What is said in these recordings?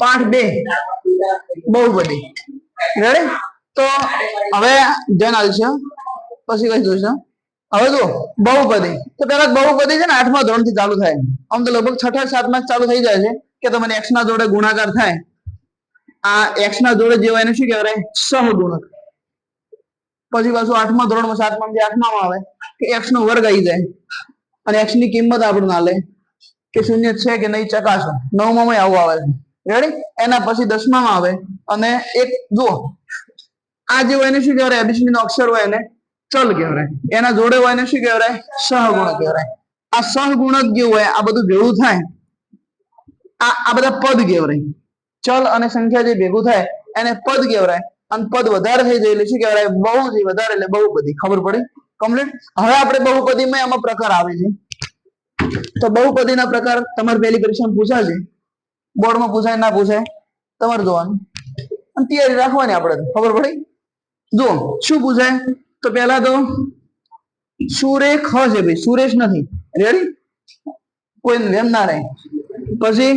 પાઠ બે. બહુ બધી. રેડી તો હવે ધ્યાન આવશે પછી કઈ જોઈશું. હવે જો બહુપદી તો પેલા બહુપદી છે ને આઠમા ધોરણથી ચાલુ થાય આમ તો લગભગ છઠ્ઠા સાતમાં ચાલુ થઈ જાય છે કે તમને એક્સ ના જોડે ગુણાકાર થાય. આ એક્સ ના જોડે જે હોય એને શું કહેવાય? સહગુણક પછી પાછું આઠમા ધોરણમાં સાતમા આઠમા માં આવે, કે એક્સ નો વર્ગ આવી જાય. અને એક્સની કિંમત આપણને ના લે કે શૂન્ય છે કે નહીં ચકાસો. નવમાં આવું આવે છે. રેડી એના પછી દસમામાં આવે, અને એક જુઓ. આ જે હોય શું કહેવાય? એબીસીડી નો અક્ષર હોય એને ચલ કહેવાય. એના જોડે હોય એને શું કહેવાય? સહગુણક કહેવાય. આ સહગુણક જે હોય, આ બધું ભેળું થાય. આ આ બધા પદ કહેવાય. ચલ અને સંખ્યા જે ભેગું થાય, એને પદ કહેવાય. અને પદ વધારે થઈ જાય એટલે શું કહેવાય બહુ જે વધારે એટલે બહુપદી. ખબર પડી? કમ્પ્લીટ હવે આપણે બહુપદીમાં એમાં પ્રકાર આવે છે. તો બહુપદીના પ્રકાર તમારે પહેલી પરીક્ષામાં પૂછાશે બોર્ડમાં પૂછાય, ના પૂછાય? તમારે જોવાનું. અને તૈયારી રાખવાની આપણે ખબર પડી? જો શું પૂછાય? તો પહેલા તો સુરેખ છે ભાઈ. સુરેશ નથી. રેડી કોઈ એમ ના રહે. પછી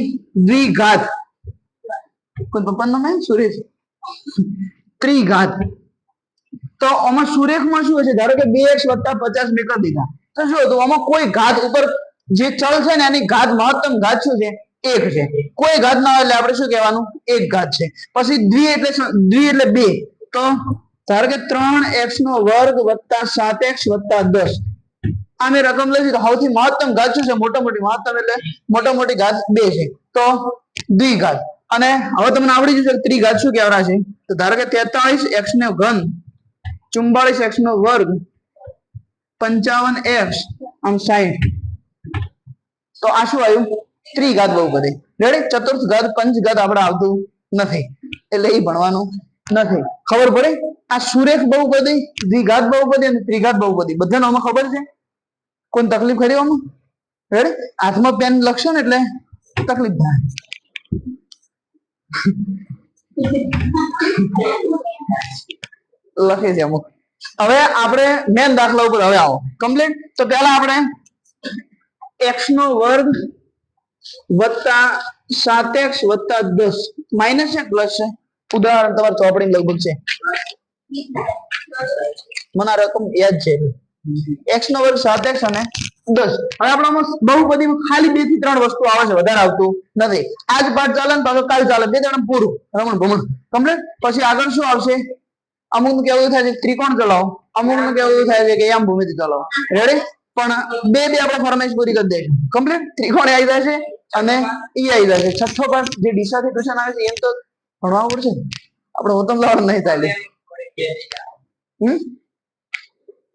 દ્વિઘાત. કોઈ પપ્પાનું નામ? સુરેશ. ત્રિઘાત. તો આમાં સુરેખમાં શું હશે ધારો કે બે એક્સ વત્તા પચાસ મેં કરી દીધા. તો શું હતું? આમાં કોઈ ઘાત ઉપર જે ચલ છે ને એની ઘાત મહત્તમ ઘાત શું છે? એક છે. કોઈ ઘાત ના એટલે આપણે શું કહેવાનું? એક ઘાત છે. પછી દ્વિ એટલે દ્વિ એટલે બે. તો ધારો કે ત્રણ એક્સ નો વર્ગ વત્તા સાત એક્સ વત્તા દસ. આમે રકમ લઈશું તો સૌથી મહત્તમ ઘાત શું છે? મોટા મોટી મહત્તમ એટલે મોટા મોટી ઘાત બે છે. તો દ્વિઘાત અને હવે તમને આવડી જશે ત્રિઘાત શું કહેવાના છે? તો ધારો કે તેતાળીસ એક્સ નો ઘન ચુમ્બાળીસ એક્સ નો વર્ગ, પંચાવન એક્સ આમ સાહીઠ તો આ શું આવ્યું? ત્રિઘાત બહુપદી રેડી ચતુર્થ ઘાત, પંચ ઘાત આપણે આવતું નથી. એટલે એ ભણવાનું નથી. ખબર પડે? આ સુરેખ બહુપદી દ્વિઘાત બહુપદી અને ત્રિઘાત બહુપદી બધાને આમાં ખબર છે? કોઈ તકલીફ ખરી આમાં? રેડી હાથમાં પેન લખશો ને એટલે તકલીફ થાય. લખે છે અમુક. હવે આપણે મેન દાખલા ઉપર હવે આવો. કમ્પ્લીટ તો પહેલા આપણે એક્સ નો વર્ગ વત્તા સાત એક્સ વત્તા દસ. માઇનસ છે પ્લસ છે. ઉદાહરણ તમારે ચોપડી લગભગ છે. મને રકમ યાદ છે. એક્સ નો વર્ગ સાત એક્સ અને દસ. હવે આપણામાં બહુપદીમાં ખાલી બેથી ત્રણ વસ્તુ આવે છે, વધારે આવતું નથી. આજ પાઠ ચાલે પાછો કાલ ચાલે. બે ત્રણ પૂરું. રમણ ભમણ. કમ્પ્લીટ? પછી આગળ શું આવશે? અમુકનું કેવું થાય છે, ત્રિકોણ ચલાવો. અમુકનું કેવું થાય છે કે આમ ભૂમિતિ ચલાવો. રેડી પણ બે બે આપણે ફરમાઈશ પૂરી કરી દઈશું કમ્પ્લીટ? ત્રિકોણ આવી છે અને ઈ આવી જાય છે છઠ્ઠો પણ જે ડીસાથી ટ્યુશન આવે છે, એમ તો ભણવા પડશે આપણે હોતમ લાવવાનું નહીં થાય. હમ?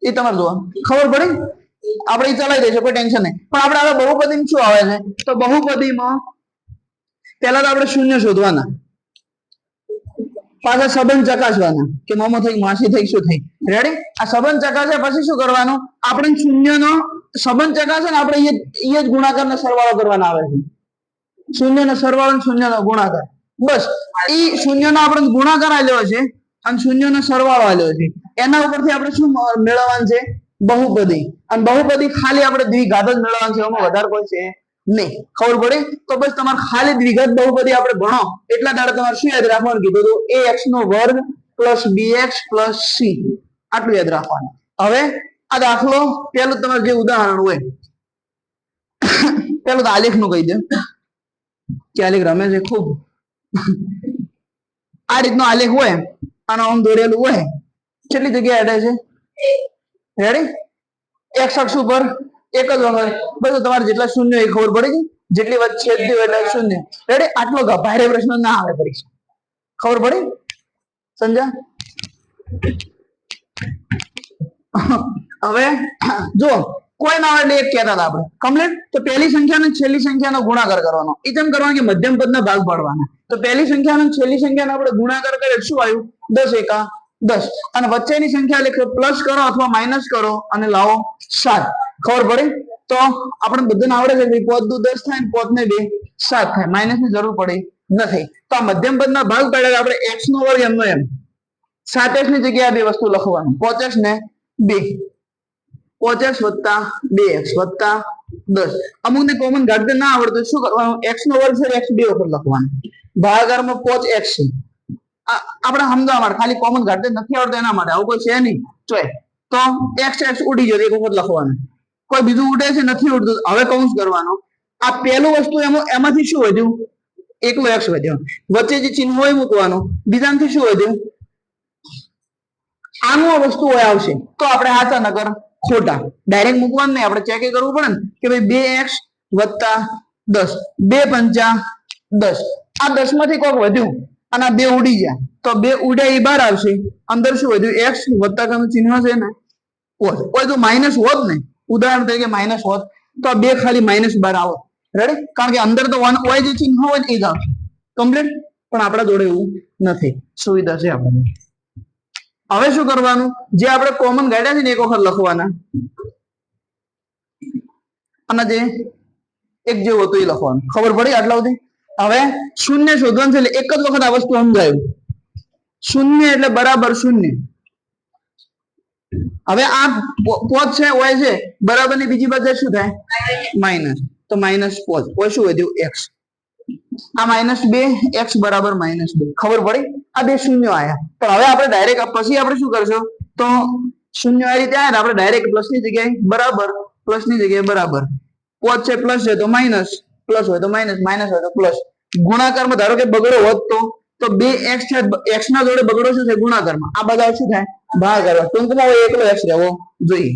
એ તમારે જોવા ખબર પડી? આપણે ચલાવી દઈશું, કોઈ ટેન્શન નહીં. પણ આપણે હવે બહુપદી શું આવે છે? તો બહુપદીમાં પહેલા તો આપણે શૂન્ય શોધવાના. પાછા સંબંધ ચકાસવાના કે મોમો થઈ, માસી થઈ, શું થઈ. રેડી આ સંબંધ ચકાસે, પછી શું કરવાનું? આપણે શૂન્યનો સંબંધ ચકાસે ને આપણે એ જ ગુણાકાર ને સરવાળો કરવાના આવે છે. શૂન્ય નો સરવાળો અને શૂન્ય ગુણાકાર. બસ એ શૂન્યનો આપણે ગુણાકાર આવ્યો છે અને શૂન્યનો સરવાળો આવ્યો છે. એના ઉપરથી આપણે શું મેળવવાનું છે? બહુપદી. અને બહુપદી ખાલી આપણે દ્વિઘાત જ મેળવવાનું છે, એમાં વધારે કોઈ છે નહીં. ખબર પડે? તો બસ તમારે ખાલી દ્વિઘાત બહુપદી આપણે ભણો. એટલા દાડા તમારે શું યાદ રાખવાનું? કીધું હતું એ એક્સ નો વર્ગ plus b x plus c. આટલું યાદ રાખવાનું. હવે આ દાખલો પેલું તમારે જે ઉદાહરણ હોય પેલું તો આલેખનું કહી દે. કે આલેખ રમે છે ખૂબ. આ રીતનો આલેખ હોય, આનો આમ દોરેલું હોય, કેટલી જગ્યાએ અડે છે? રેડી એક્સ અક્ષ ઉપર એક જ વખત બધું તમારે જેટલા શૂન્ય એ ખબર પડી ગઈ. જેટલી વાત છેદતી હોય એટલે શૂન્ય. રેડી આટલો ગ- ભારે પ્રશ્ન ના આવે પરીક્ષા. ખબર પડી? સમજા હવે જો કોઈ ના એટલે એક કહેતા હતા આપણે. કમ્પ્લીટ તો પહેલી સંખ્યા અને છેલ્લી સંખ્યાનો ગુણાકાર કરવાનો. એ કેમ કરવાનું કે મધ્યમ પદના ભાગ પાડવાના. તો પહેલી સંખ્યાનો છેલ્લી સંખ્યાનો આપણે ગુણાકાર કરીએ શું આવ્યું? દસ એકા. દસ. અને વચ્ચેની સંખ્યા એટલે પ્લસ કરો અથવા માઇનસ કરો અને લાવો સાત. ખબર પડે? તો આપણે બધાને આવડે છે પોત દુ દસ થાય ને પોત ને બે સાત થાય. માઇનસની જરૂર પડે નથી. તો આ મધ્યમ પદના ભાગ પાડ્યા આપણે એક્સ નો વર્ગ એમનો એમ સાત એક્સની જગ્યાએ બે વસ્તુ લખવાનું. પોચેસ ને બે. પોચેસ વત્તા બે એક્સ વત્તા દસ. અમુકને કોમન ઘાટતે ના આવડતું. શું કરવાનું? એક્સ નો વર્ગ છે એક્સ બે વખત લખવાનું. ભાગાકારમાં પોચ એક્સ છે. આપણે સમજવા માટે ખાલી કોમન ઘાટતે નથી આવડતું એના માટે. આવું કોઈ છે નહીં. ચોય તો એક્સ એક્સ ઉડી જતો એક વખત લખવાનું. કોઈ બીજું ઉડે છે, નથી ઉડતું. હવે કૌંસ કરવાનો. આ પહેલું વસ્તુ એમાં, એમાંથી શું વધ્યું? એકલો એક્સ વધ્યો. વચ્ચે જે ચિહ્ન હોય મૂકવાનું. બીજાથી શું વધ્યું? આનું આ વસ્તુ હોય આવશે. તો આપણે હાચા નગર ખોટા. ડાયરેક્ટ મૂકવાનું નહીં. આપણે ચેક કરવું પડે ને કે ભાઈ બે એક્સ વત્તા દસ. બે પંચા દસ. આ દસમાંથી કોક વધ્યું. અને બે ઉડી ગયા. તો બે ઉડ્યા એ બહાર આવશે. અંદર શું વધ્યું એક્સ વધતા કાનું ચિહ્ન છે ને? હોત કોઈ તો માઇનસ હોત ને? ઉદાહરણ તરીકે માઇનસ હોત. તો બે ખાલી માઇનસ બાર આવો. રેડી કારણ કે અંદર તો વન હોય જે ચિહ્ન હોય એ જ આવશે. કમ્પ્લીટ પણ આપણા જોડે એવું નથી. સુવિધા છે આપણને. હવે શું કરવાનું? જે આપણે કોમન ગાઈડા છે ને, એક વખત લખવાના. અને જે એક જેવું હતું એ લખવાનું. ખબર પડી આટલા સુધી? હવે શૂન્ય શોધવાનું છે એટલે એક જ વખત આ વસ્તુ સમજાયું. શૂન્ય એટલે બરાબર શૂન્ય. હવે આ પોચ છે હોય છે બરાબરની બીજી બાજુ શું થાય? માઇનસ. તો માઇનસ પોચ હોય શું વધ્યું એક્સ. આ માઇનસ બે, એક્સ બરાબર માઇનસ બે. ખબર પડી? આ બે શૂન્ય આયા. પણ હવે આપણે ડાયરેક્ટ પછી આપણે શું કરશું? તો શૂન્ય આ રીતે આવે ને, આપણે ડાયરેક્ટ પ્લસની જગ્યાએ બરાબર પ્લસની જગ્યાએ બરાબર. પોચ છે, પ્લસ છે, તો માઇનસ. પ્લસ હોય તો માઇનસ માઇનસ હોય તો પ્લસ. ગુણાકારમાં ધારો કે બગડો હોત તો બે એક્સ છે એક્સ ના જોડે બગડો શું છે ગુણાકારમાં. આ બધા શું થાય? ભાગાકાર ટૂંકમાં હોય એકલો એક્સ રહેવો જોઈએ.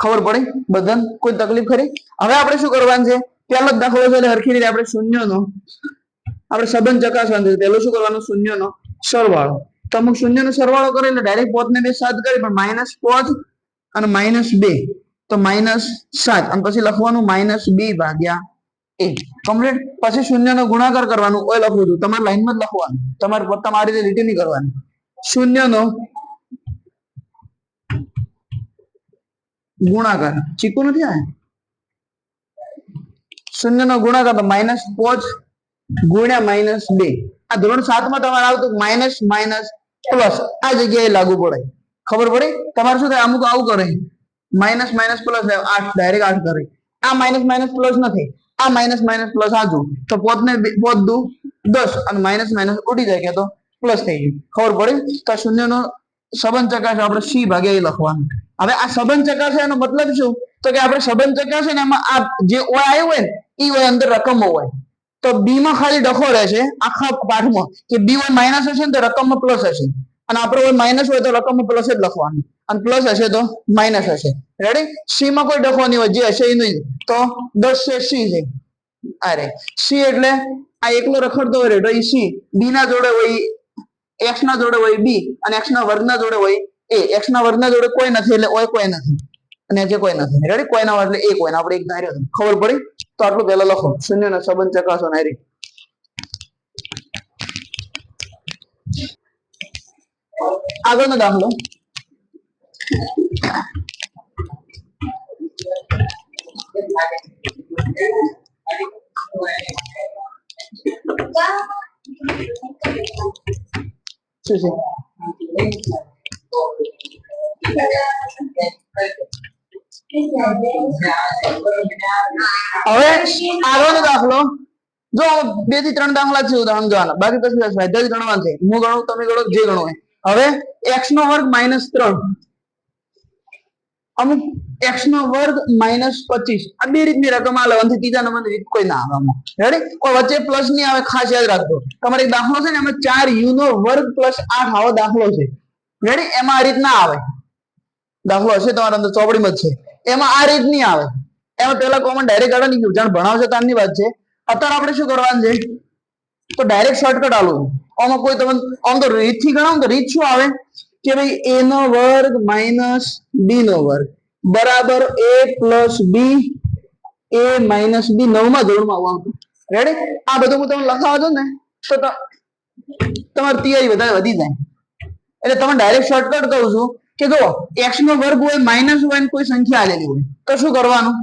ખબર પડી? બધાને? કોઈ તકલીફ ખરી? હવે આપણે શું કરવાનું છે? પહેલો જ દાખલો છે, એટલે હરખી રીતે આપણે શૂન્યનો, આપણે સંબંધ ચકાસવાનું છે. પહેલો શું કરવાનું? શૂન્યનો સરવાળો. તો અમુક શૂન્યનો સરવાળો કરે એટલે ડાયરેક્ટ પોત ને બે સાત કરી, પણ માઇનસ પોચ અને માઇનસ બે. તો માઇનસ સાત. અને પછી લખવાનું માઇનસ બી ભાગ્યા એ કમ્પ્લીટ પછી શૂન્યનો ગુણાકાર કરવાનું. ઓય લખવું છું. તમારે લાઈનમાં જ લખવાનું. તમારે તમારી રીતે રીતે નહીં કરવાની. શૂન્યનો ગુણાકાર. ચીકુ નથી આ? શૂન્યનો ગુણાકાર તો માઇનસ પોચ ગુણ્યા માઇનસ બે. આ ધોરણ સાતમાં તમારે આવતું માઇનસ માઇનસ પ્લસ આ જગ્યાએ લાગુ પડે ખબર પડી? તમારે શું થાય? અમુક આવું કરે. માઇનસ માઇનસ પ્લસ આઠ ડાયરેક્ટ આઠ કરી. આ માઇનસ માઇનસ પ્લસ નથી. આ માઇનસ માઇનસ પ્લસ આજુ તો પોત ને પોત દુ, દસ. અને માઇનસ માઇનસ ઉડી જાય કે તો પ્લસ થઈ ગયું. ખબર પડી? તો આ શૂન્ય નો સંબંધ ચકાસે આપણે સી ભાગે એ લખવાનું. હવે આ સંબંધ ચકાસે એનો મતલબ શું? તો કે આપણે સંબંધ ચકાસે ને, એમાં આ જે ઓય આવ્યું હોય ને એ ઓય અંદર રકમો હોય. તો બી માં ખાલી ડખો રહેશે, આખા પાઠમાં. કે બી ઓય માઇનસ હશે ને, તો રકમમાં પ્લસ હશે. અને આપણે ઓય માઇનસ હોય તો રકમમાં પ્લસ જ લખવાનું. અને પ્લસ હશે તો માઇનસ હશે. રેડી સી માં કોઈ ડખો નહીં હોય, જે હશે એ નહીં. તો દસ છે સી છે. અરે સી એટલે આ એકલો રખડતો હોય રે તો એ સી બી ના જોડે હોય એક્સ ના જોડે હોય બી અને એક્સ ના વર્ગ ના જોડે હોય એ એક્સ ના વર્ગ ના જોડે કોઈ નથી એટલે ઓય કોઈ નથી. અને જે કોઈ નથી. રેડી કોઈ ના એટલે એક હોય આપણે એક ધાર્યો ખબર પડી? તો આટલું પહેલા લખો. શૂન્ય નો સંબંધ ચકાસો ને હારી. આગળનો દાખલો. શું છે હવે આગળનો દાખલો જો બેથી ત્રણ દાખલા છે ઉદાહરણ જોવાના બાકી પછી સ્વાધ્યાય જ ગણવાનું છે હું ગણું તમે ગણો જે ગણો હોય હવે એક્સ નો વર્ગ માઇનસ ત્રણ અમુક એક્સ નો વર્ગ માઇનસ પચીસ. આ બે રીતની રકમ આવે અને ત્રીજા નંબરની રીત કોઈ ના આવે આમાં. રેડી કોઈ વચ્ચે પ્લસની આવે, ખાસ યાદ રાખજો. તમારે એક દાખલો છે ને, એમાં ચાર યુ નો વર્ગ પ્લસ આઠ આવો દાખલો છે. રેડી એમાં આ રીત ના આવે. દાખલો હશે તમારા અંદર, ચોપડીમાં જ છે. એમાં આ રીત નહીં આવે. એમાં પેલા કોમન ડાયરેક્ટ કાઢવાની જાણ ભણાવશે તારની વાત છે. અત્યારે આપણે શું કરવાનું છે? તો ડાયરેક્ટ શોર્ટકટ આલું. આમાં કોઈ તમે આમ તો રીતથી ગણાવો તો રીત શું આવે? કે ભાઈ એ નો વર્ગ માઇનસ બી નો વર્ગ. બરાબર એ પ્લસ બી એ માઇનસ બી નવમા ધોરણમાં આવું આવતું. રેડી આ બધું હું તમને લખાવો ને, તો તમારી તૈયારી વધારે વધી જાય. એટલે તમે ડાયરેક્ટ શોર્ટકટ કહું છું કે જો એક્સ નો વર્ગ હોય માઇનસ હોય કોઈ સંખ્યા આલેલી હોય, તો શું કરવાનું?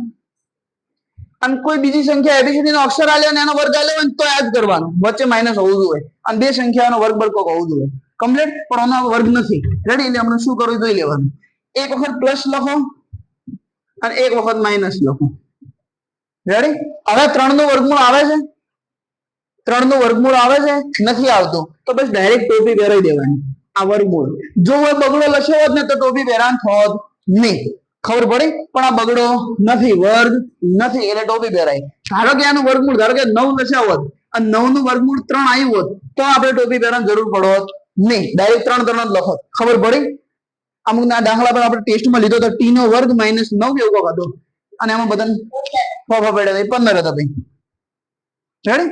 અને કોઈ બીજી સંખ્યા એબીસીડી નો અક્ષર આલ્યો અને એનો વર્ગ આલ્યો હોય તો આ જ કરવાનું. વચ્ચે માઇનસ હોવું જોઈએ. અને બે સંખ્યાનો વર્ગ બરકો હોવું જોઈએ. કમ્પ્લીટ પણ આનો વર્ગ નથી. રેડી એટલે આપણે શું કરવું જોઈ લેવાનું. એક વખત પ્લસ લખો અને એક વખત માઇનસ લખો. રેડી હવે ત્રણનું વર્ગમૂળ આવે છે? ત્રણનું વર્ગમૂળ આવે છે? નથી આવતું. તો બસ ડાયરેક્ટ ટોપી પહેરાવી દેવાની. આ વર્ગમૂળ. જો હવે બગડો લખ્યો હોત ને તો ટોપી પહેરાન થોત નહીં. ખબર પડી? પણ આ બગડો નથી. વર્ગ નથી. એટલે ટોપી પહેરાય. ધારો કે આનું વર્ગમૂળ, ધારો કે નવ લખ્યા હોત અને નવનું વર્ગમૂળ ત્રણ આવ્યું હોત, તો આપણે ટોપી પહેરવાની જરૂર પડોત. નહીં ડાયરેક્ટ ત્રણ ત્રણ જ લખો. ખબર પડી? અમુક ના દાખલા પર આપણે ટેસ્ટમાં લીધો તો ટી નો વર્ગ માઇનસ નવ એવું હતો. અને એમાં બધા ફોફા પડ્યા હતા. પંદર હતા ભાઈ. રેડી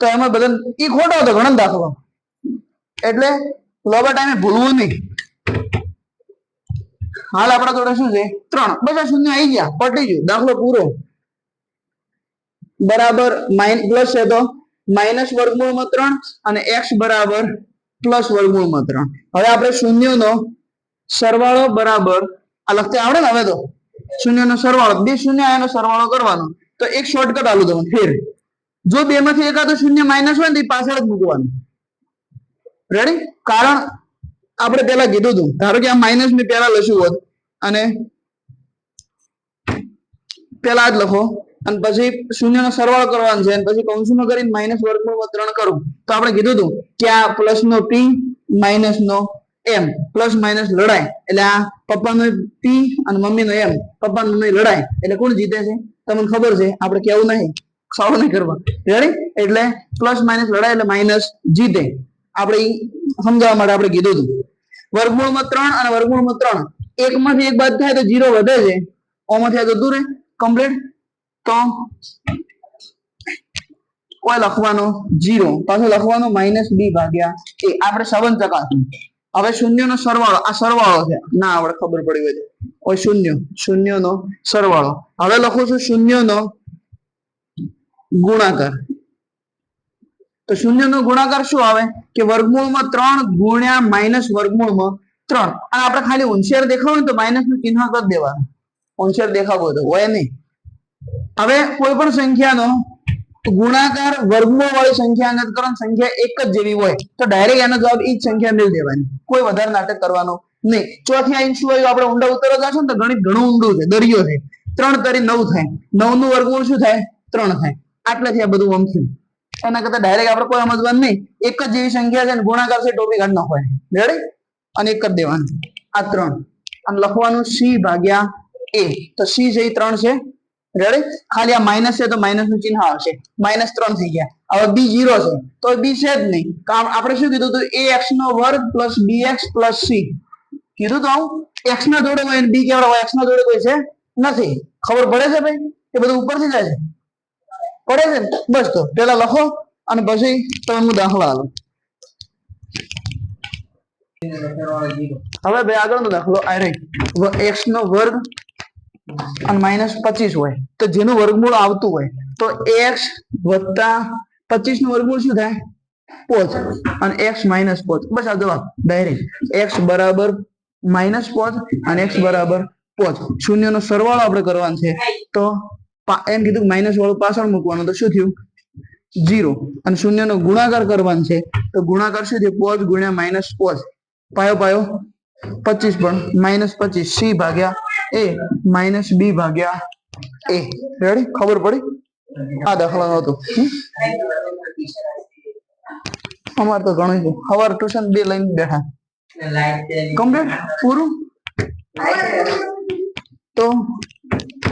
તો એમાં બધા એ ખોટો હતો ઘણા દાખલો. એટલે લોબા ટાઈમે ભૂલવું નહીં. હાલ આપણા જોડે શું છે? ત્રણ. બધા શૂન્ય આવી ગયા. પટી ગયું. દાખલો પૂરો. બરાબર માઇન પ્લસ છે તો માઇનસ વર્ગમૂળમાં ત્રણ અને એક્સ બરાબર પ્લસ વર્ગમૂળમાં ત્રણ હવે આપણે શૂન્યનો સરવાળો બરાબર, આ લખતે આવડે ને હવે તો? શૂન્યનો સરવાળો, બે શૂન્ય એનો સરવાળો કરવાનો. તો એક શોર્ટકટ આલું તમે ફેર. જો બે માંથી એકાદું શૂન્ય માઇનસ હોય ને ઈ પાછળ જ મૂકવાનું. રેડી કારણ આપણે પેલા કીધું હતું, ધારો કે આ માઇનસ મેં પેલા લખ્યું હોત, અને પેલા જ લખો. અને પછી શૂન્યનો સરવાળો કરવાનો છે. અને પછી કૌંસમાં કરીને માઇનસ વર્ગમૂળમાં ત્રણ કરું. તો આપણે કીધું હતું કે આ પ્લસ નો પી માઇનસ નો એમ પ્લસ માઇનસ લડાય. એટલે આ પપ્પાનો પી અને મમ્મીનો એમ પપ્પા મમ્મી લડાય. એટલે કોણ જીતે છે? તમને ખબર છે. આપણે કેવું નહીં. સાવ નહીં કરવા. રેડી એટલે પ્લસ માઇનસ લડાય એટલે માઇનસ જીતે. આપણે સમજાવવા માટે આપણે કીધું હતું. વર્ગમૂળમાં ત્રણ અને વર્ગમૂળમાં ત્રણ. એકમાંથી એક બાદ થાય તો જીરો વધે છે. ઓમાંથી આ જતું રહે કમ્પ્લીટ તો કોઈ લખવાનો જીરો પાછું લખવાનું માઇનસ બી ભાગ્યા એ આપણે સંબંધ ચકાસવું હવે શૂન્યનો સરવાળો આ સરવાળો છે ના આપણે ખબર પડી હોય. ઓય શૂન્ય શૂન્યનો સરવાળો હવે લખું છું શૂન્યનો ગુણાકાર તો શૂન્યનો ગુણાકાર શું આવે કે વર્ગમૂળમાં ત્રણ ગુણ્યા માઇનસ વર્ગમૂળમાં ત્રણ અને આપણે ખાલી હોશિયાર દેખાવું ને તો માઇનસનું ચિહ્ન કરી દેવાનું હોશિયાર દેખાવું હોય તો હોય નહીં હવે કોઈ પણ સંખ્યાનો ગુણાકાર વર્ગમૂળ વાળી સંખ્યા અંગત સંખ્યા એક જ જેવી હોય, તો ડાયરેક્ટ એનો જવાબ ઈ જ સંખ્યા મેળ દેવાની. કોઈ વધારે નાટક કરવાનો નહીં. ચોથી આઈન શું આવ્યું આપણે ઊંડા ઉતરો જશો ને તો ગણિત ઘણું ઊંડું છે, દરિયો છે. ત્રણ કરી નવ થાય. નવનું વર્ગમૂળ શું થાય? ત્રણ થાય. આટલેથી આ બધું આમ થયું. એના કરતા ડાયરેક્ટ આપણે કોઈ સમજવાનું નહીં. એક જ જેવી સંખ્યા છે ને ગુણાકાર છે ટોપી કાઢ હોય રેડી અને એક જ દેવાનું. આ ત્રણ. અને લખવાનું સી ભાગ્યા એ તો સી એ ત્રણ છે. રેડી ખાલી આ માઇનસ છે તો માઇનસનું ચિહ્ન આવશે. માઇનસ ત્રણ થઈ ગયા. હવે બી જીરો છે. તો બી છે જ નહીં. કામ આપણે શું કીધું હતું? એ એક્સ નો વર્ગ plus b x plus c કીધું તો એક્સ ના જોડે હોય બી કેવડા હોય. એક્સ ના જોડે કોઈ છે નથી. ખબર પડે છે ભાઈ? એ બધું ઉપરથી જાય છે. પડે છે બસ તો. પેલા લખો અને પછી તમે હું દાખલા હાલો હવે ભાઈ આગળનો દાખલો આ રહી એક્સ નો વર્ગ અને માઇનસ પચીસ હોય. તો જેનું વર્ગમૂળ આવતું હોય, તો એક્સ વત્તા પચીસનું વર્ગમૂળ શું થાય? પોચ. અને એક્સ માઇનસ પોચ. બસ આ જવાબ. ડાયરેક્ટ એક્સ બરાબર માઇનસ પોચ અને એક્સ બરાબર પોચ. શૂન્ય નો સરવાળો આપણે કરવાનો છે. તો એમ કીધું માઇનસ વાળું પાછળ મૂકવાનું. તો શું થયું? જીરો અને શૂન્ય નો ગુણાકાર કરવાનો છે. તો ગુણાકાર શું થયું? પોચ ગુણ્યા માઇનસ પોચ. પાયો પાયો. પચીસ પણ. માઇનસ પચીસ. સી ભાગ્યા એ માઇનસ બી ભાગ્યા એ રેડી ખબર પડી? આ દાખલા નહોતું હતો અમારે તો ઘણું છે. સવાર ટ્યુશન બે લઈને બેઠા. કમ્પ્લીટ પૂરું? તો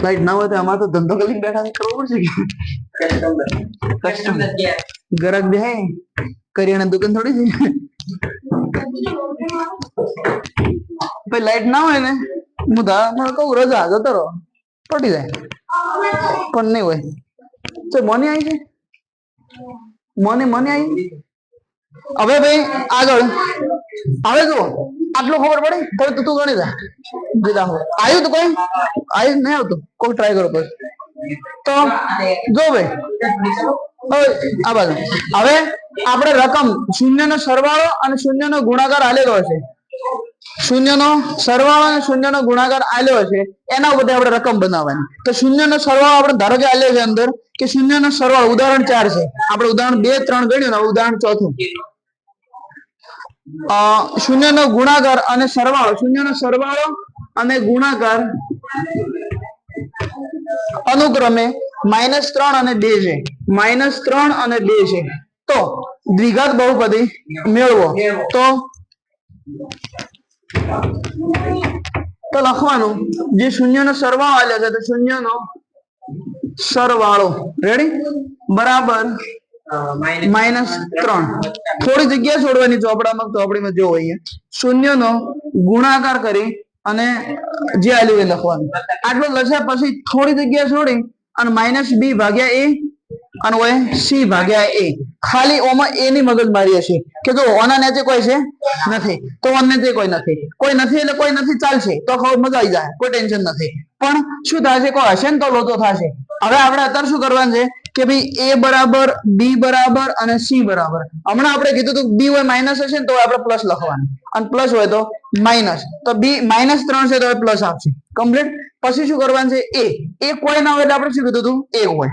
લાઈટ ના હોય તો અમારે તો ધંધો કરીને બેઠા કરવો પડશે કે? ગરાક બે હે કરિયાણા દુકાન થોડી છે. પછી લાઈટ ના હોય ને? હું ધારા કહું, રજા જતો રહો પટી જાય. પણ નહીં હોય. તો મની આવી છે? મને મને આવી હવે ભાઈ, આગળ. હવે જુઓ, આટલું ખબર પડી? કોઈ તો, તું ગણી જા. જે હોય. આવ્યું તો કોઈ? આવ્યું નહીં આવતું? કોઈ ટ્રાય કરો કોઈ. તો, જો ભાઈ. આ બાજુ. હવે આપણે રકમ શૂન્યનો સરવાળો અને શૂન્યનો ગુણાકાર આલેલો હશે. શૂન્યનો સરવાળો અને શૂન્યનો ગુણાકાર આલ્યો છે એના બધે આપણે રકમ બનાવવાની. તો શૂન્યનો સરવાળો આપણે ધારો કે આલ્યો છે અંદર, કે શૂન્યનો સરવાળો ઉદાહરણ ચાર છે. આપણે ઉદાહરણ બે, ત્રણ ગણ્યું ને ઉદાહરણ ચોથું. શૂન્યનો ગુણાકાર અને સરવાળો. શૂન્યનો સરવાળો અને ગુણાકાર અનુક્રમે માઇનસ ત્રણ અને બે છે. માઇનસ ત્રણ અને બે છે. તો દ્વિઘાત બહુપદી મેળવો. તો તો લખવાનું. જે શૂન્યનો સરવાળો આલ્યો છે, તો શૂન્યનો સરવાળો. રેડી બરાબર. માઇનસ ત્રણ. થોડી જગ્યા છોડવાની ચોપડામાં, ચોપડીમાં જો હોઈએ શૂન્યનો ગુણાકાર કરી અને જે આલ્યું એ લખવાનું. આટલું લખ્યા પછી થોડી જગ્યા છોડી અને માઇનસ બી ભાગ્યા એ અને સી ભાગ્યા એ ખાલી ઓમાં એ ની મગજ મારી હશે. કે જો ઓના નીચે કોઈ છે? નથી. તો ઓન નેચે કોઈ નથી. કોઈ નથી એટલે કોઈ નથી, ચાલશે. તો ખબર, મજા આવી જાય. કોઈ ટેન્શન નથી. પણ શું થશે? કોઈ હશે ને તો લોચો થશે. હવે આપણે અત્યારે શું કરવાનું છે? કે ભાઈ એ બરાબર બી બરાબર અને સી બરાબર. હમણાં આપણે કીધું હતું બી હોય માઇનસ હશે ને તો આપણે પ્લસ લખવાનું. અને પ્લસ હોય તો માઇનસ તો બી માઇનસ ત્રણ છે તો પ્લસ આપશે કમ્પ્લીટ પછી શું કરવાનું છે? એ એ કોઈ ના હોય એટલે આપણે શું કીધું હતું? એ હોય.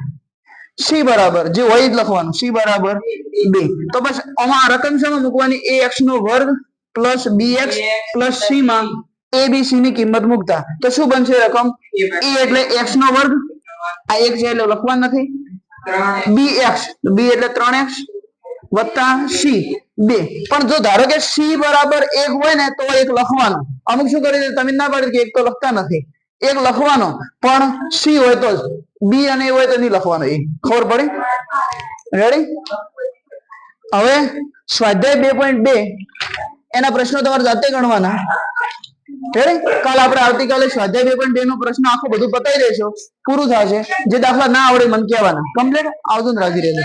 સી બરાબર, જે હોય જ લખવાનું, સી બરાબર બે. તો બસ આમાં રકમ શેમાં મૂકવાની એ એક્સ નો વર્ગ plus b x plus c માં એ બી સી ની કિંમત મૂકતા. તો શું બનશે રકમ? એ એટલે એક્સ નો વર્ગ, આ એક છે એટલે લખવાનું નથી. બી એક્સ બી એટલે ત્રણ એક્સ વત્તા સી, બે. પણ જો ધારો કે સી બરાબર એક હોય ને, તો એક લખવાનો. અમુક શું કરી તમે ના પાડી કે એક તો લખતા નથી. એક લખવાનો, પણ સી હોય તો જ. બી અને એ હોય તો નહીં લખવાનું. એ ખબર પડી? રેડી હવે સ્વાધ્યાય બે પોઈન્ટ બે. એના પ્રશ્નો તમારે જાતે ગણવાના. રેડી કાલ આપણે આવતીકાલે સ્વાધ્યાય બે પોઈન્ટ બે નો પ્રશ્ન આખો બધું પતાવી દેશો પૂરું થશે. જે દાખલા ના આવડે મને કહેવાના. કમ્પ્લીટ આવતું ને રાજી રહેજો.